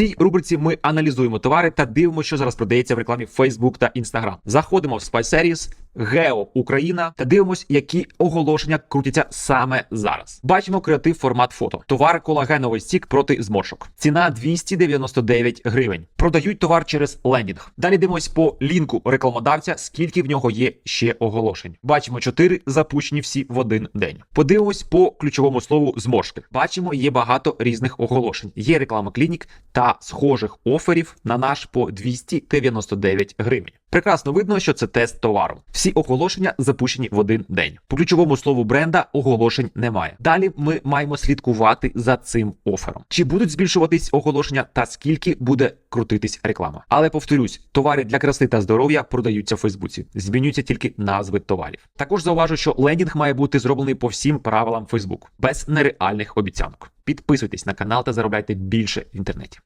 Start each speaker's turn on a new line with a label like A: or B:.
A: цій рубриці ми аналізуємо товари та дивимося, що зараз продається в рекламі Facebook та Instagram. Заходимо в Spy Series, Гео Україна та дивимось, які оголошення крутяться саме зараз. Бачимо креатив формат фото. Товар колагеновий стік проти зморшок. Ціна 299 гривень. Продають товар через лендінг. Далі дивимось по лінку рекламодавця, скільки в нього є ще оголошень. Бачимо 4 запущені всі в один день. Подивимось по ключовому слову зморшки. Бачимо, є багато різних оголошень. Є реклама клінік та схожих оферів на наш по 299 гривень. Прекрасно видно, що це тест товару. Всі оголошення запущені в один день. По ключовому слову бренда оголошень немає. Далі ми маємо слідкувати за цим офером. Чи будуть збільшуватись оголошення та скільки буде крутитись реклама? Але повторюсь, товари для краси та здоров'я продаються в Фейсбуці. Змінюються тільки назви товарів. Також зауважу, що лендінг має бути зроблений по всім правилам Facebook, без нереальних обіцянок. Підписуйтесь на канал та заробляйте більше в інтернеті.